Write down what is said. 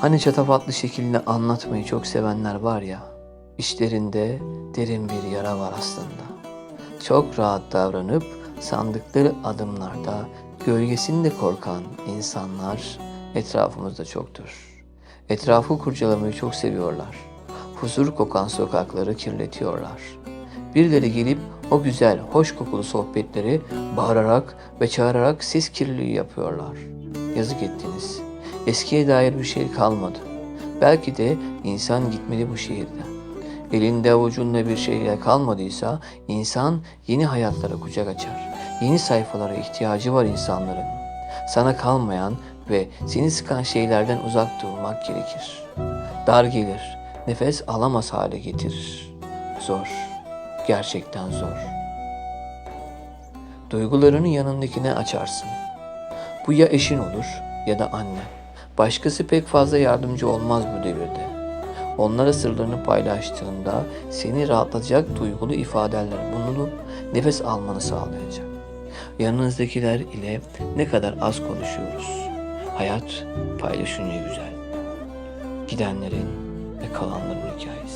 Hani çatafatlı şekilde anlatmayı çok sevenler var ya, işlerinde derin bir yara var aslında. Çok rahat davranıp sandıkları adımlarda gölgesinde korkan insanlar etrafımızda çoktur. Etrafı kurcalamayı çok seviyorlar. Huzur kokan sokakları kirletiyorlar. Birileri gelip o güzel, hoş kokulu sohbetleri bağırarak ve çağırarak ses kirliliği yapıyorlar. Yazık ettiniz. Eskiye dair bir şey kalmadı. Belki de insan gitmeli bu şehirden. Elinde avucunda bir şeyle kalmadıysa insan yeni hayatlara kucak açar. Yeni sayfalara ihtiyacı var insanların. Sana kalmayan ve seni sıkan şeylerden uzak durmak gerekir. Dar gelir, nefes alamaz hale getirir. Zor, gerçekten zor. Duygularını yanındakine açarsın. Bu ya eşin olur ya da annen. Başkası pek fazla yardımcı olmaz bu devirde. Onlara sırlarını paylaştığında seni rahatlatacak duygulu ifadeler bulunup nefes almanı sağlayacak. Yanınızdakiler ile ne kadar az konuşuyoruz. Hayat paylaşınca güzel. Gidenlerin ve kalanların hikayesi.